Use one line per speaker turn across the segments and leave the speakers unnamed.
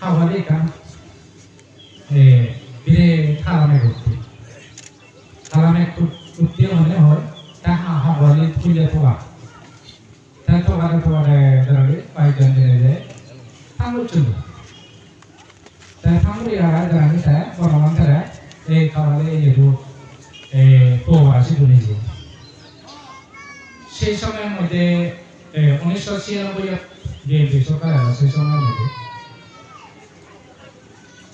গণমাদের হতে হাওয়ালি গান। এ, বিরে থালামে করতে থালামে কুত্তি হলে হয়। তা হাওয়ালি ফুলে পোয়া তা তোকারে তোকারে ধরে পাইজন দিনে যে থামল চুল। তা থামলি হারা জানি তা গণমাদের এই খাওয়ালে এই যে পোয়া আসি নিজে সেই সময়ের মধ্যে উনিশশো ছিয়ানব্বই যে বেসরকার এলো সেই সময়ের মধ্যে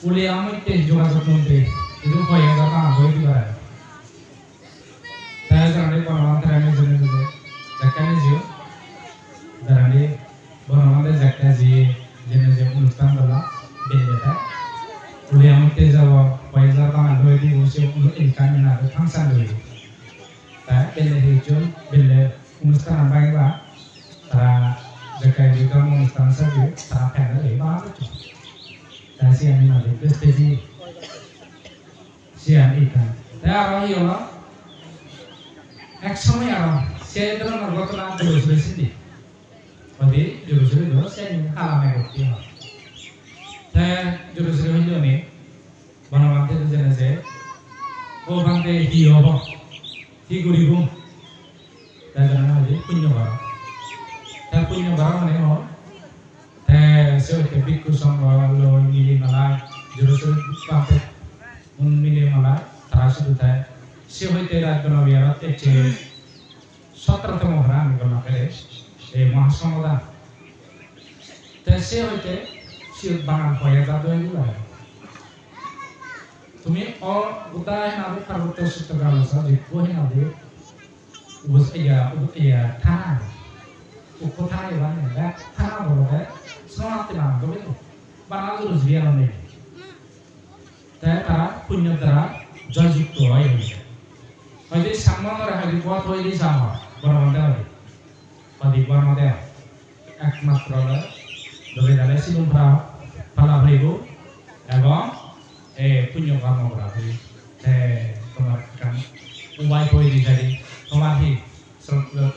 উলি আমাকে যোগাযোগ মন্ত্রী ಇದು ಉಪಯೋಗ ಹೋಗಿದ್ದಾರೆ তাই বনমান্তের আমি জেনে বুঝে যাকানে জিও দাঁড়ালে বনমান্তের যাকা জিয়ে জেনে যে অনুষ্ঠান দলা বেলেটা উলি আমাকে যাব পয়সা বাঙাল হয়ে দিয়ে বসে না স্টেজি সে আমি এটা তাই আর আমি হলো এক সময় আর সে ধরনের ঘটনা জোরে সিদ্ধি ওদি জোরে জোরে ধরো সে হারামে করতে হয় তাই জোরে জোরে হইল নে বনবান্তে জেনে যে ও বান্তে কি হব কি করিব তাই জানা হইলে পুণ্য করা তাই পুণ্য করা মানে তাই সে ভিক্ষু সংঘ লই মিলি মালাই জোরে জোরে বান্তে মিলে মালাই তারা শুধু তাই সে হইতে রাজগণ বিহারত একটি সতেরোতম আমি গণনা করে এই মহাসমদা তাই সে হইতে সে বাঙাল হয়ে যাবে এগুলো তুমি অ উদায় নাবে পার্বত্য সত্য গালসা যে কোহে নাবে উবস ইয়া উব ইয়া থানা উকোথা ইয়া থানা বলো দা না তারা দ্বারা জয়যুক্ত হয় হয়তো সামনের হয়তো পথ হইলে সাম বর্মদে হবে। হয়তো বর্মদে একমাত্র ধরে দাঁড়ায় শিলুমরা ফালা হইব এবং এ পুণ্য কর্ম করা হই তোমার কাম, উপায় হয়ে দিজারি তোমার হি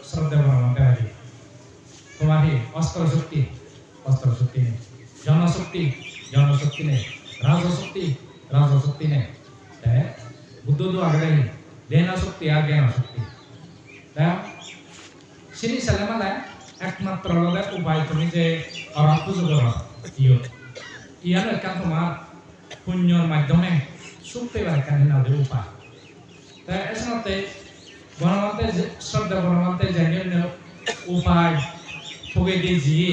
শ্রদ্ধা বর্মদে হবে। তোমার হি অস্ত্র শক্তি অস্ত্র শক্তি নেই। জনশক্তি জনশক্তি নেই। রাজশক্তি রাজশক্তি নেই। বুদ্ধ আগে দেনা শক্তি আর জ্ঞান শক্তি সিনি সালেমালা একমাত্র লগে উপায় তুমি যে অরাত পুজো করো ইয় ইয়ানো একান তোমার পুণ্যর মাধ্যমে সুখ পেবার একান নাদের উপায় তাই এসনতে বনমন্তে শ্রদ্ধা বনমন্তে জানিয়ে উপায় ফগে দিয়ে জিয়ে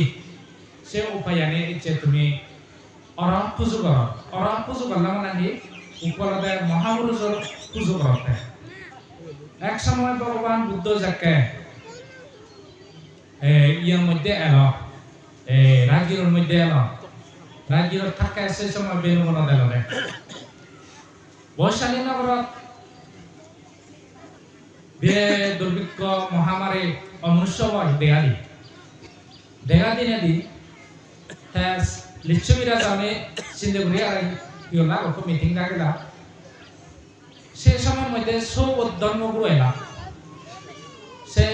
সে উপায় আনে ইচ্ছে তুমি। অরাত পুজো করো অরাত পুজো করলাম মানে উপলব্ধ মহাপুরুষের পুজো করতে এক সময় ভগবান বুদ্ধ যাকে ইয়ার মধ্যে এলো রাজগীরের মধ্যে এলো রাজগীর থাকে সেই সময় বেনুমন দিল বৈশালী নগরত বে দুর্ভিক্ষ মহামারী অমনুষ্য বয় দেগালি দেগাদি নেদি লিচ্ছবি রাজা আমি সিন্ধুগুড়ি আর ইয়লা ওকে মিটিং ডাকিলা সে সময়ের মধ্যে সব ধর্মগুরু এলা। সে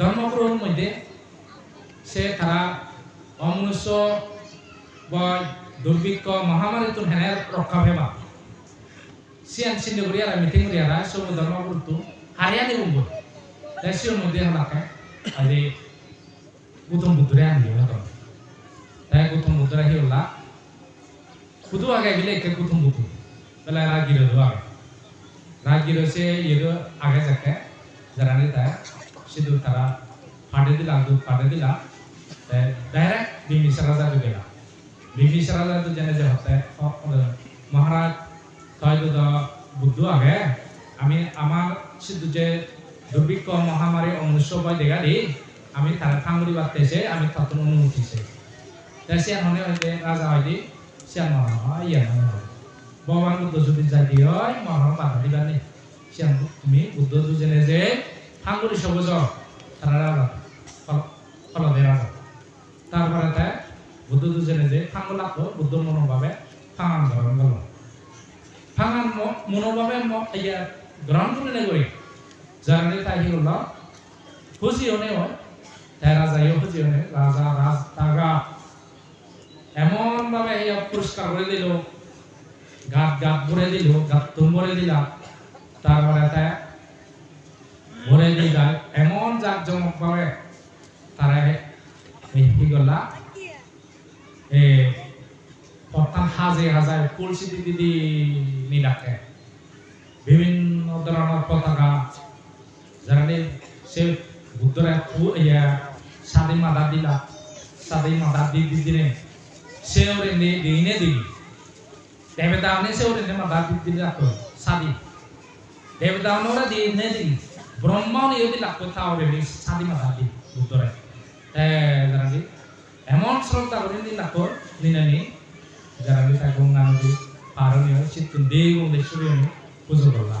ধর্মগুরুর মধ্যে সে তারা অমনুষ্য বয় দুর্ভিক্ষ মহামারী তো হেনে রক্ষা পেবা। সিয়ান সিন্ধুগুড়ি আর মিটিং করিয়ারা সব ধর্মগুরু তো হারিয়া দিব তাই সিওর মধ্যে হলাকে আজি গৌতম বুদ্ধরে আনলি তাই গৌতম বুদ্ধরা কি lagi do se yedo agak jakke jarane ta sidu tara pade dila du pade dila te direct bimi saraja du gela bimi saraja du jane je hote মহারাজ তাই তো বুদ্ধ আগে আমি আমার সিদ্ধু যে দুর্ভিক্ষ মহামারী অমনুষ্য বয় দেখা দি আমি তারা থামুরি বাড়তেছে আমি তখন অনুমতিছে তাই সে হনে হইতে রাজা হইতে siang mah iya mah ভগবান বুদ্ধ যদি জাতি হয় মহান বাধা দিবা নেই সিয়াং তুমি বুদ্ধ দুজনে যে হাঙ্গুরি সবুজ তারা ফল দেওয়া তারপরে তাই বুদ্ধ দুজনে যে ফাঙ্গ লাগল বুদ্ধ মনোভাবে ফাঙান ধরন গেল ফাঙান মনোভাবে গ্রহণ করে নেই করি যারা তাই করল খুশি হনে হয় তাই রাজা ইয়ে খুশি হনে রাজা রাজ তাগা এমন ভাবে ইয়া পুরস্কার করে দিল। গাত গাত ভরে দিল, গাত তুম ভরে দিলাম তারপরে তাই ভরে দিলা। এমন জাক জমক ভাবে তারা এই কি করলা? এ হাজে হাজায় কলসি দিদি দি নিলাকে। বিভিন্ন ধরনের পতাকা। যারা সে বুদ্ধরা ইয়া সাদী মাদা দিলা। সাদী মাদা দি দি দিনে সে ওরে নে দিনে দিবি দেবতাওনে সে ওরে নে মাদা দি দিলা তো সাদী দেবতাওনে ওরা দি নে দিবি ব্রহ্মাও ইয়ে দিলা কথা ওরে নি সাদী মাদা দি বুদ্ধরা এ যারা দি এমন শ্রদ্ধা করে দিলা তো নিনানি যারা দি তা গঙ্গা নদী পারণীয় চিত্তুন দেব দেশ্বরী পুজো করলা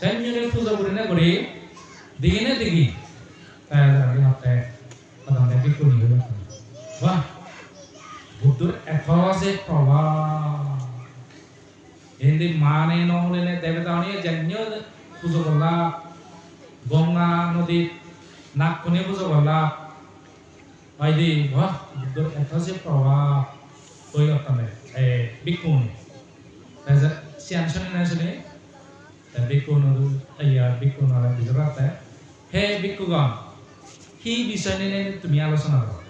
সেঞ্জনে পুজো করে না করে দিগিনে দিগি তাই যারা দি হাতে কথা দেখি করি হলো বাহ বুদ্ধর এত যে প্রভাব এndi মানে নহলে দেবতানি জন্য পুজো করলা গঙ্গা নদী নাক কোনে পুজো করলা বাইদি বাহ এত যে প্রভাব তৈ অতনে এ বিকুন তাই সিয়ান শুনে না শুনে তাই বিকুন ইয়া বিজরাতে হে বিকুগণ কি বিষয় নিয়ে তুমি আলোচনা করো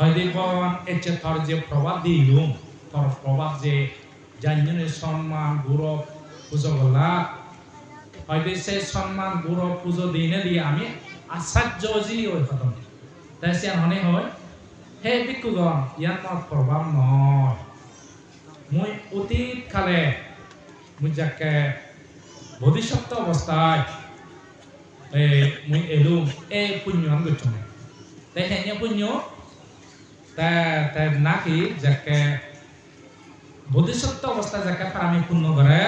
হয়তো ভগবান যে তোর যে প্রভাব দিলুম, তোর প্রভাব যে জানজনের সম্মান, গৌরব, পুজো করলা হয়তো সেই সম্মান, গৌরব, পুজো দিনে দিয়ে আমি আশ্চর্য জি ওই খতম তাই সে মনে হয়, হে বিক্ষুগণ ইয়ার মোর প্রভাব নয়। মুই অতীত কালে মুই যাকে ভবিষ্যৎ অবস্থায় এ মুই এলুম, এই পুণ্য আমি তাই হ্যাঁ পুণ্য নাকি যাকে বোধিসত্ত্ব অবস্থা যাকে আমি পুণ্য করে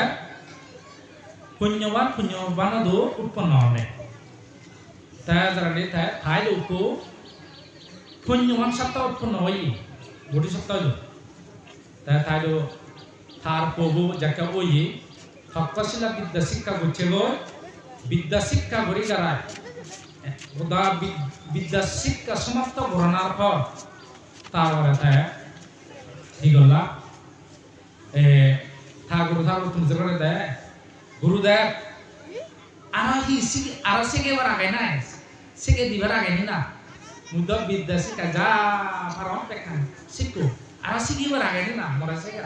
পুণ্যবান পুণ্যবান উৎপন্ন হবে তা যারা ঠাই দুকু পুণ্যবান সত্তা উৎপন্ন হই বোধিসত্ত্ব তা দু থার প্রভু যাকে ওই তক্ষশিলা বিদ্যা শিক্ষা করছে গো, বিদ্যা শিক্ষা করি যারা বিদ্যা শিক্ষা সমাপ্ত ঘটনার পর তারপরে তাই কি করলা এ ঠাকুর ঠাকুর তুমি যে করে দেয় গুরুদেব আর হি সিগে আর সিগে বার আগে না সিগে দিবার আগে নি না মুদ বিদ্যা শিক্ষা যা পারম পেখান শিখো আর সিগে বার আগে নি না মরা সিগে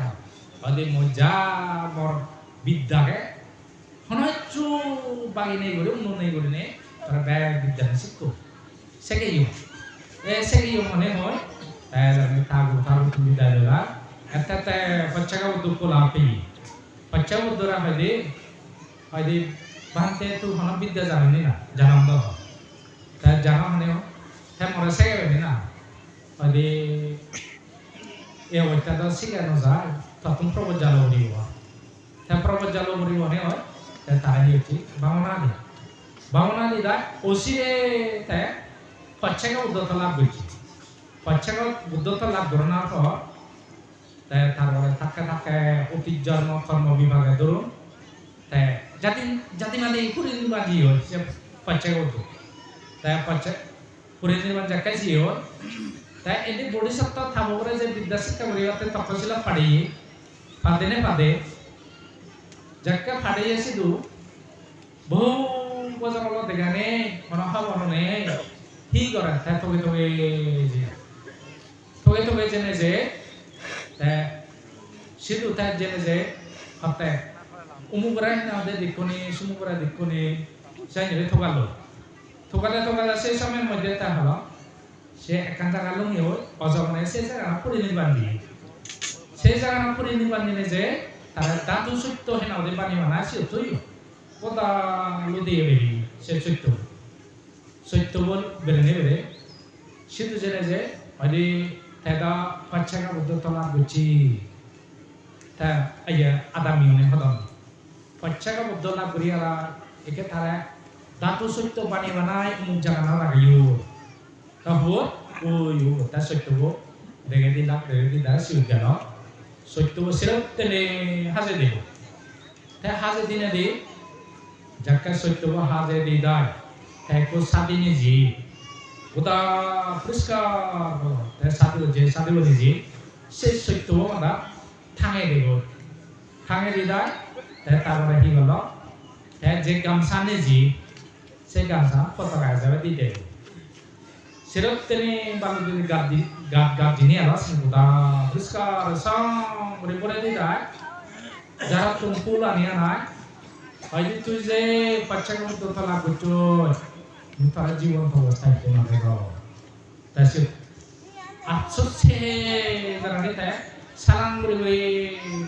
অদে মজা মর বিদ্যাকে হনচু বাগি নেই করে উন্ন নেই করে নে তারা ব্যাগ বিদ্যা শিখো সেকে ইউ এ সেকে ইউ মনে হয় আমি tago tago tumi dalala eta te pachaga udu ko lapi pachaga udu ra hade hade bante tu hana bidya janani na janam do ta janam ne ho ta mora se ga na hade e wata da siga no za ta tum probo jalo ri wa ta probo jalo ri wa ne ho ta ta ni ti bangna di bangna di da osire ta pachaga udu ta la buji পাচ্ছাগ বুদ্ধতা লাভ ধরনার পর তারপরে থাকে থাকে অতীত জন্ম কর্ম বিভাগে ধরুন তাই জাতি জাতি মানে সে পাচ্ছাগ বুদ্ধ তাই পাচ্ছা পুরী নির্মাণ যাকে জি হয় তাই এটি বডি সপ্তাহ থামো করে যে বিদ্যা শিক্ষা করি অর্থে তক্ষশিলা পাড়ি পাদে নে পাদে যাকে ফাড়ি আসিদু বহু বজাবল দেখানে, মনসা বননে কি করে তাই তবে তবে যে তোকে তোকে জেনে যে সিধু তাই জেনে যে হতে উমুকরা হিনাদে দিকুনি সুমুকরা দিকুনি জানি থগালো থগালে থগালে সেই সময়ের মধ্যে তা হলো, সে একান জায়গা লুঙ্গি হই অজগনে সেই জায়গা পুরি নির্বাণ দিয়ে সেই জায়গা পুরি নির্বাণ দিলে যে, তারা দাতু সত্য হেনা ওদের বাণী মানা, সে তুই কোদা লুদিয়ে বেরি সে সত্য সত্য বল বেরে নে বেরে সিধু জেনে যে হয়তো অনেক হদম পাচ্ছাকা বুদ্ধ লাভ করি আর একে তারা দাঁতু সত্য বানি বানাই মুখ জাগানো লাগাইও তা হো ওই ও তা সত্য হো দেখে দিলাম দেখে দিলা সিউ গেল সত্য সেরক তেনে হাজে দেব তা হাজে দিনে দি যাকে সত্য হাজে দি দায় তাই কো সাদিনে জি ওটা পরিষ্কার সাদিল যে সাদিল জি সে সত্য আমরা থাঙে দেব দি দায় তাই তারপরে কি হলো যে গামছা নেজি সেই গামছা পতাকা হিসাবে দিয়ে দেব সেরক তেনে বালু যদি গাদ দি গাদ গাদ দিনে আলা সিঙ্গুদা পরিষ্কার সাং করে পরে দি দায় যারা তুমি ফুল আনিয়া নাই হয়তো তুই যে বাচ্চাকে মধ্যে তলা করছ তার জীবন অবস্থায় কোনো দেখো তাই সে সে যারা নেতা সালাম করে করে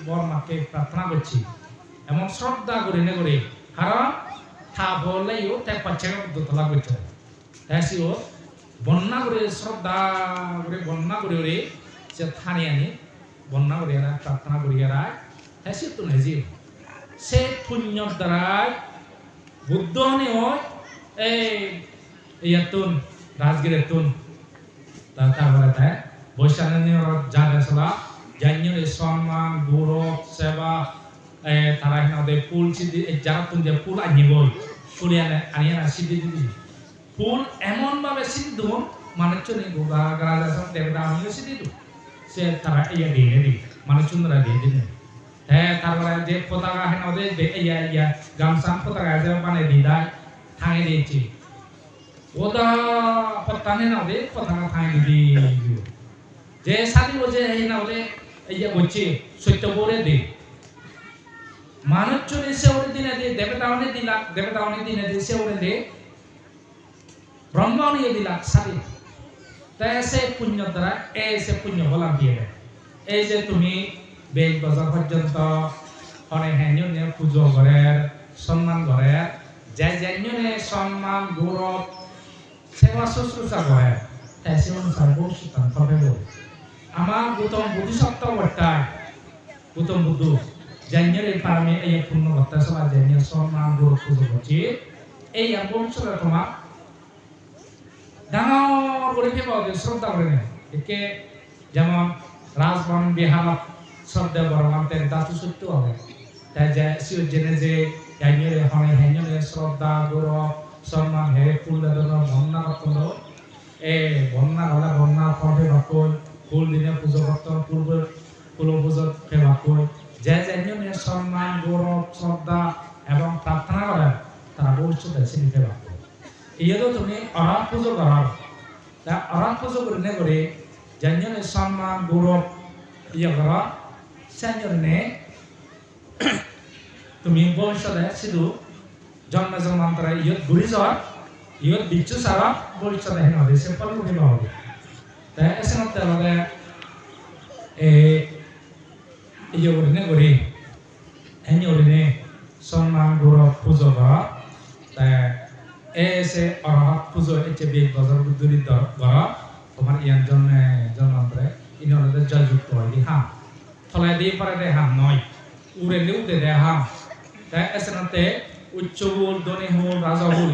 বর্মাকে প্রার্থনা করছি। এমন শ্রদ্ধা করে নে করে। কারণ থা বললেও তাই বাচ্চাকে মধ্যে তলা করছ তাই সে ও বন্যা করে শ্রদ্ধা করে বন্যা করে করে সে থানে আনি, বন্যা করে এরা প্রার্থনা করি এরা তাই সে তো নেজি সে পুণ্যর দ্বারাই বুদ্ধ হয় এই ইয়াতুন রাজগিরেতুন তারপরে তাই, বৈশাখের জানে সলা জানিয়ে সম্মান, গৌরব, সেবা তারা এখানে ফুল সিদ্ধি যারা তুন যে ফুল আনিব, ফুল আনে আনিয়ে না সিদ্ধি দিদি ফুল এমন ভাবে সিদ্ধি মানুষ চলে গোগা যাসন দেবতা আমিও সিদ্ধি দেব। সে তারা ইয়া দিয়ে দিবি মানুষ চুন্দরা দিয়ে দিবি। হ্যাঁ তারপরে যে পতাকা হেন ওদের ইয়া ইয়া গামছা পতাকা যে বানাই দিদায় থাঙে দিয়েছি ওদা পতানে না ওদের পতাকা থাঙে দি যে সাদি বলছে এই না ওদের ইয়া বলছে সত্য বলে দে। মানুষ চলে সে ওরে দিনে দে দেবতা অনেক দিলা দেবতা অনেক দিনে দে, সে ওরে দে। ব্রহ্মা নিয়ে দিলা সাদি তাই সে পুণ্য দ্বারা এই সে পুণ্য বলা দিয়ে দেয়। এই যে তুমি বেগ বছর পর্যন্ত অনেক হ্যান্যনে পুজো করে সম্মান করে যে যেন্যনে সম্মান, গৌরব। সেবা শুশ্রূষা করে তাই সে অনুসার ভবিষ্যৎ হবে আমার গৌতম বুদ্ধিসত্ত্ব বর্তায় গৌতম বুদ্ধ যেন্যরে পারমে, এই পূর্ণ বর্তা সভা যেন্য সম্মান, গৌরব পুজো করছি এই ভবিষ্যতে তোমার। ডাঙর করে ফেবা শ্রদ্ধা করে নেয়। একে যেমন রাজবন বিহার শব্দ বরমান্তের ধাতু সত্য হবে। তাই যে জেনে যে জানিয়ে হনে হেঞ্জনে শ্রদ্ধা গৌরব সম্মান হে ফুল দেদন বন্যা করত এ বন্যা হলে বন্যা ফলে বাকই ফুল দিনে পুজো করত পূর্ব ফুল পুজো বাকই যে জানিয়ে সম্মান গৌরব শ্রদ্ধা এবং প্রার্থনা করে, তারা ভবিষ্যতে চিনিতে বাকই ইয়েতো তুমি অরাত পুজো করার তা অরাত পুজো করে নে করে জানিয়ে সম্মান গৌরব ইয়ে করা সেজন্যে তুমি ভবিষ্যতে শুধু জন্ম জন্মান্তরে ইয়ত ঘুরি যাওয়ার ইয়ত বিচ্ছু সারা ভবিষ্যতে হেন হবে সে ফল উঠিব হবে। তাই এসে মতে হলে এ ইয়ে করি নে করি হেনি করি নে সম্মান গৌরব পুজো করা তাই এসে অরহত পুজো এতে বেগ বছর দূরি করা তোমার ইয়ান জন্ম জন্মান্তরে ইনি হলে জয়যুক্ত হয় হ্যাঁ থলাই দিয়ে পারে দে হাম নয় উড়ে লে উড়ে দে হাম তাই এসেনাতে উচ্চ হুল দনি হুল রাজা হুল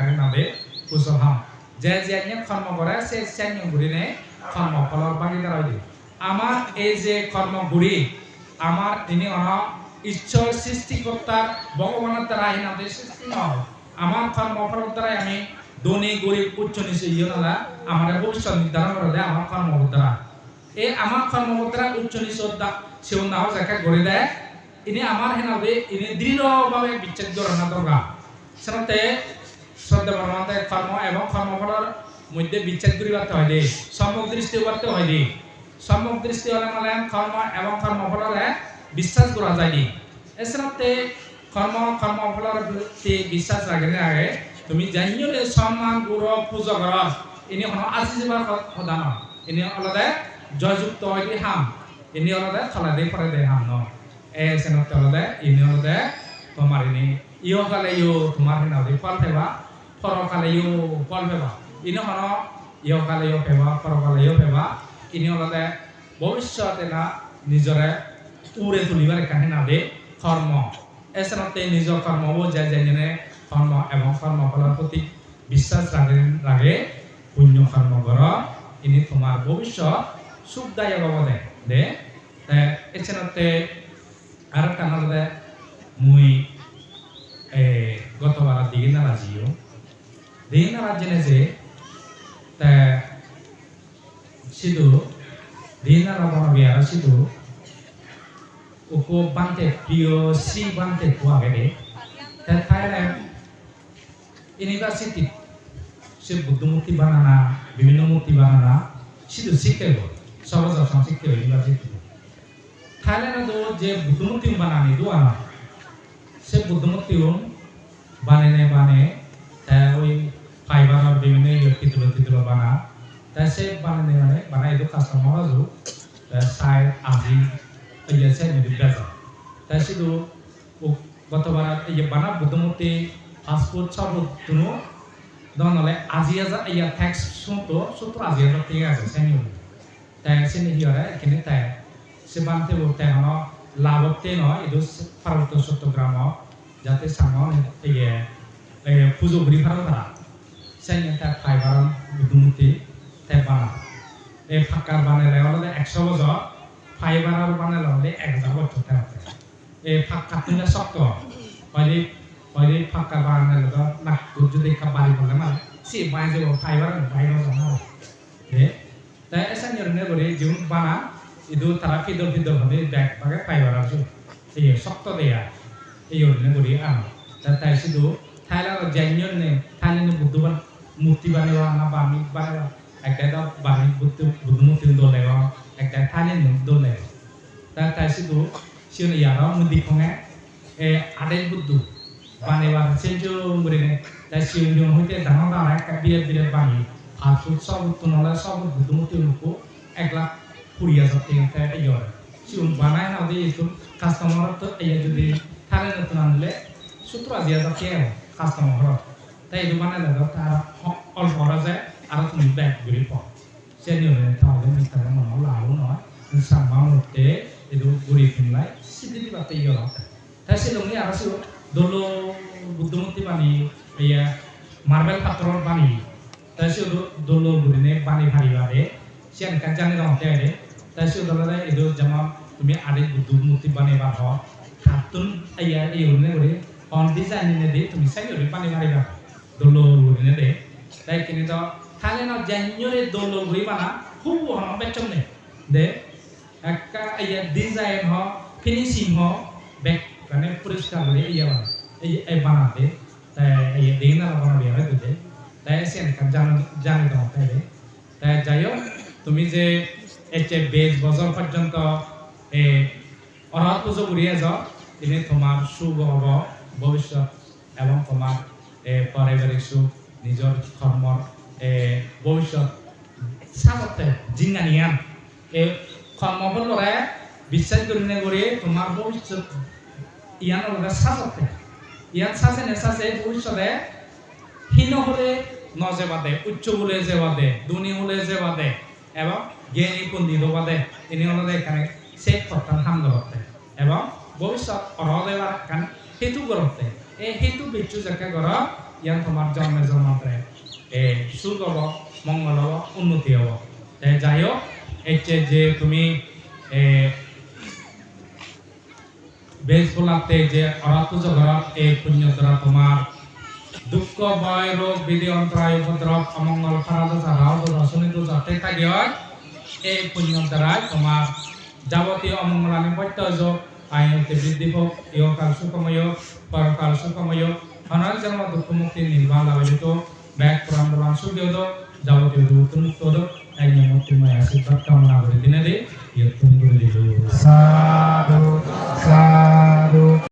নাবে কুসল হাম যে যে আইনে কর্ম করে সে সেন্য ঘুরি নে কর্ম ফলর ভাগিদার হয় আমার এই যে কর্মগুড়ি আমার ইনি অন ঈশ্বর সৃষ্টিকর্তার ভগবানের দ্বারা আইন আমাদের সৃষ্টি নয় আমার কর্মফলের দ্বারাই আমি ধনী গরিব উচ্চ, নিচে ইয়ে না আমার ভবিষ্যৎ নির্ধারণ করে দেয় আমার কর্ম দ্বারা এই আমার কর্মকর্তারা উচ্চ, নিচা সেও নাও জায়গা গড়ে দেয় ইনি আমার হেনাবে ইনি দৃঢ়ভাবে বিচ্ছেদ্য রান্না দরকার সেনাতে শ্রদ্ধা বর্মাতে কর্ম এবং কর্মফলের মধ্যে বিচ্ছেদ করি করতে হয় দৃষ্টি করতে হয় সম্মুখ দৃষ্টি হলে মানে কর্ম এবং কর্মফলের বিশ্বাস করা যায় এছাড়াতে কর্ম, কর্মফলের প্রতি বিশ্বাস রাখলে আগে তুমি জানিলে সম্মান, গৌরব, পূজা কর। ইনি হন আজি যাবার কথা নয় আলাদা জয়যুক্ত হয় হাম ইনি আলাদা খালা দিয়ে পরে দে, হাম ন। এ আলাদা ইনি আলাদা তোমার ইনি ইয় কালে ইয় তোমার হিনা দি ইনি হন ইয় কালে ইয় ফেবা পর কালে ইয় ফেবা ইনি হলদে ভবিষ্যতে না নিজরে উড়ে তুলিবার কাহিনী না দে কর্ম এছাড়াতে নিজ কর্মও যে যেনে কর্ম এবং কর্মফলের প্রতি বিশ্বাস রাখে রাখে পুণ্য কর্ম কর ইনি তোমার ভবিষ্যৎ সুখদায়ক হব দে দে। এছাড়াতে আর একটা হলদে মুই eh, gotowara digina razio ta sidu digina rabana biara sidu uko bante pio si bante ko agede ta thailand university সে বুদ্ধমূর্তি বানানা বিভিন্ন মূর্তি বানানা শুধু শিখেব সহজ অসম শিখেব ইউনিভার্সিটি থাইল্যান্ডে যে বুদ্ধমূর্তি বানানি দু আনা সে বুদ্ধমূর্তিও বানে নে বানে, তা ওই বিভিন্ন তিতুলো তিতুলো বানা। তা সে বানে নে মানে বানা itu কাস্টমার আজু তা সাই আজি iya saya jadi biasa তা শুধু গতবার এই বানা বুদ্ধমূর্তি পাসপোর্ট সব দন হলে আজি আজা ইয়া ট্যাক্স শুনতো সত্তর আজি হাজার ঠিক আছে সেনি তাই সেনি হিয়ারে এখানে তাই সে বানতে বলতে হন লাভতে নয় itu পার্বত্য চট্টগ্রাম যাতে সামনে ইয়ে পুজো ঘুরি ফারো তারা সেনি তাই ফাইবার বুদ্ধমূর্তি তাই বানা এই ফাঁকার বানালে হলে একশো বছর ফাইবার বানালে হলে এক হাজার বছর থাকতে এই ফাঁকা তুমি শক্ত হয়তো হয়তো ফাঁকা বানালে তো না যদি কাবারি বলে মানে সে বাইরে ফাইবার বাইরে জানা deh saya esa nyerene bori jung bana itu tara fidor fidor kami back pakai fiber aja iya sok to dia iya ne bori am dan tai situ Thailand wa na bami bane wa একটা তো বাণী বুদ্ধ বুদ্ধ মূর্তি দোলে একটা Thailand ne dole dan tai situ siun ya ra mundi khonge e ade buddha bane wa senjo murine dan siun jong hoite dana dana একটা বিরাট বিরাট বাণী আর সব উত্তনলা সব বুদ্ধমূর্তি উনকো এক লাখ কুড়ি হাজার টাকা এই হয় সিউন বানায় না দিয়ে একটু কাস্টমার তো এই যদি থালে নতুন আনলে আশি হাজার টাকা কাস্টমার তাই এই বানালে তো তার অল্প করা যায় আর তুমি ব্যাগ করে পাও সে নিয়মে তাহলে মিস্টার মনে লাভ নয় সাম্মা মধ্যে itu guri finlay siditi bate iyo la ta si longi ara si dolo buddhumurti bani iya marble patron bani ta si dolo gurine bani bhari bare sian kan jani dong te ade ta si dolo la itu jama তুমি আরে বুদ্ধমূর্তি বানে বা হ হাতুন আইয়া এই উনে করে on design নে দে তুমি সাই ওরে বানে মারি বা দolo gurine de তাই কিনে তো তাহলে না জান্যরে দolo গরি বানা খুব হন বেচম নে? de একটা ইয়া ডিজাইন হ ফিনিশিং হ ব্যাক মানে পরিষ্কার করে ইয়া বানা এই এই বানাতে তাই এই দিনা বানাবে হয়তো দে তাই সেন কান জানো জানি দাও তাই রে তাই যাই হোক তুমি যে এতে বেজ বছর পর্যন্ত এ অরহত পুজো ঘুরিয়ে যাও তিনি তোমার শুভ হব ভবিষ্যৎ এবং তোমার পারিবারিক সুখ নিজের কর্মর, এ ভবিষ্যৎ সাগতে জিঙ্গানিয়ান এ কর্মফল লড়াই বিশ্বাস করি না করে তোমার ভবিষ্যৎ ইয়ান লড়াই সাজতে ইয়ান সাজে নে সাজে ভবিষ্যতে হীন হলে নজে বাদে উচ্চ হলে যে বাদে দুনি হলে যে বাদে এবং জ্ঞানী পণ্ডিত বাদে তিনি হলে এখানে সেই ফটান হাম করতে এবং ভবিষ্যৎ অরহলে কান হেতু করতে এই হেতু বিচ্ছু যাকে কর, ইয়ান তোমার জন্মে জন্মান্তরে এ সুখ হব, মঙ্গল হব, উন্নতি হব। যাই হোক এই যে তুমি, এ বেশ বলাতে যে অরাতুজ ঘরত এই পুণ্য দ্বারা তোমার দুঃখ, ভয়, রোগ, বিধি অন্তরায় উপদ্রব, অমঙ্গল খারাপ রাও রসনী তো যাতে থাকে এই পুণ্য দ্বারা তোমার যাবতীয় অমঙ্গলানি প্রত্যয় আইনতে বৃদ্ধি হোক, ইহকাল সুখময় পরকাল সুখময় অনাল জন্ম দুঃখ মুক্তি নির্বাণ লাভিত ব্যাগ পুরাণ পুরাণ সুখীয় যাবতীয় দুঃখ একজন মুক্তিময় আশীর্বাদ কামনা করে দিনে দিই
সাধু সাধু।